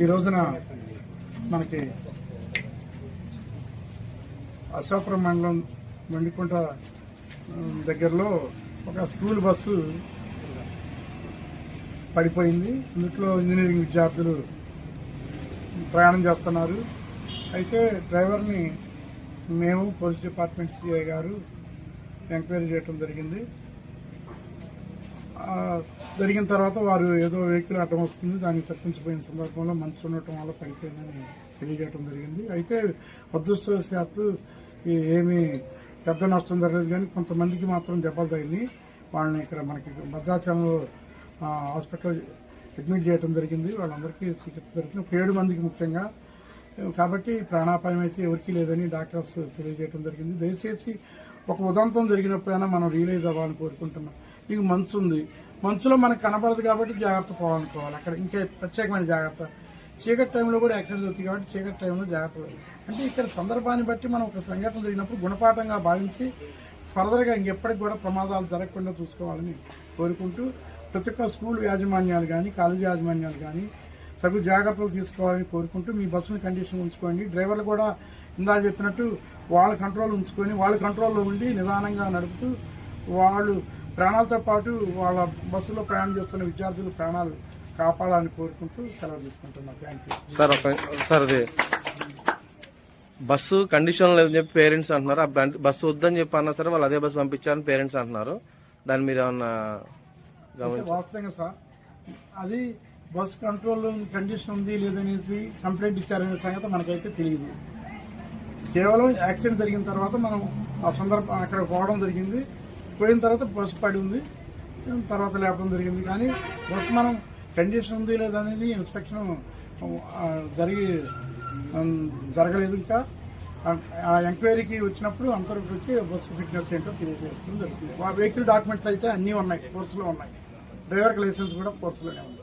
ఈ రోజున మనకి అశోకపురం మండలం మండికుంట దగ్గరలో ఒక స్కూల్ బస్సు పడిపోయింది. ఇందులో ఇంజనీరింగ్ విద్యార్థులు ప్రయాణం చేస్తున్నారు. అయితే డ్రైవర్ని మేము పోలీస్ డిపార్ట్మెంట్ సిఐ గారు ఎంక్వైరీ చేయడం జరిగింది. జరిగిన తర్వాత వారు ఏదో వెహికల్ అడ్డం వస్తుంది దాన్ని తప్పించిపోయిన సందర్భంలో మంచు ఉండటం వల్ల పడిపోయిందని తెలియజేయడం జరిగింది. అయితే అదృష్టవశాత్తు ఏమీ పెద్ద నష్టం జరగలేదు కానీ కొంతమందికి మాత్రం దెబ్బలు తగిలి వాళ్ళని ఇక్కడ మనకి భద్రాచలంలో హాస్పిటల్ అడ్మిట్ చేయడం జరిగింది. వాళ్ళందరికీ చికిత్స జరిగింది ఒక ఏడు మందికి ముఖ్యంగా కాబట్టి ప్రాణాపాయం అయితే ఎవరికీ లేదని డాక్టర్స్ తెలియజేయడం జరిగింది. దయచేసి ఒక ఉదంతం జరిగినప్పుడైనా మనం రియలైజ్ అవ్వాలని కోరుకుంటున్నాం. నీకు మంచు ఉంది. మంచులో మనకు కనపడదు కాబట్టి జాగ్రత్త పోవాలనుకోవాలి. అక్కడ ఇంకా ప్రత్యేకమైన జాగ్రత్త. చీకటి టైంలో కూడా యాక్సిడెంట్ అవుతుంది కాబట్టి చీకటి టైంలో జాగ్రత్త అంటే ఇక్కడ సందర్భాన్ని బట్టి మనం ఒక సంఘటన జరిగినప్పుడు గుణపాఠంగా భావించి ఫర్దర్గా ఇంకెప్పటికి కూడా ప్రమాదాలు జరగకుండా చూసుకోవాలని కోరుకుంటూ ప్రతి ఒక్క స్కూల్ యాజమాన్యాలు కానీ కాలేజీ యాజమాన్యాలు కానీ తగు జాగ్రత్తలు తీసుకోవాలని కోరుకుంటూ మీ బస్సుని కండిషన్ ఉంచుకోండి. డ్రైవర్లు కూడా ఇందా చెప్పినట్టు వాళ్ళ కంట్రోల్ ఉంచుకొని వాళ్ళ కంట్రోల్లో ఉండి నిదానంగా నడుపుతూ వాళ్ళు ప్రాణాలతో పాటు వాళ్ళ బస్సులో ప్రయాణం చేస్తున్న విద్యార్థులు ప్రాణాలు కాపాడాలని కోరుకుంటూ సెలవు తీసుకుంటున్నాను థ్యాంక్ యూ సార్ సార్ అది బస్సు కండిషన్ లేదని చెప్పి పేరెంట్స్ అంటున్నారు. ఆ బస్సు వద్దని చెప్పి అన్నా సరే వాళ్ళు అదే బస్సు పంపించారని పేరెంట్స్ అంటున్నారు. దాని మీద ఏమన్నా వాస్తవంగా సార్ అది బస్ కంట్రోల్ కండిషన్ ఉంది లేదనేసి కంప్లైంట్ ఇచ్చారనే సంగతి మనకైతే తెలియదు. కేవలం యాక్సిడెంట్ జరిగిన తర్వాత మనం ఆ సందర్భం అక్కడ పోవడం జరిగింది. పోయిన తర్వాత బస్సు పడి ఉంది. తర్వాత లేపడం జరిగింది. కానీ బస్సు మనం కండిషన్ ఉంది లేదనేది ఇన్స్పెక్షన్ జరిగి జరగలేదు ఇంకా. ఆ- ఎంక్వైరీకి వచ్చినప్పుడు అంతవరకు వచ్చి బస్సు ఫిట్నెస్ ఏంటో తెలియజేయడం జరుగుతుంది. ఆ వెహికల్ డాక్యుమెంట్స్ అయితే అన్నీ ఉన్నాయి. కోర్సులో ఉన్నాయి. డ్రైవర్కి లైసెన్స్ కూడా కోర్సులోనే ఉంది.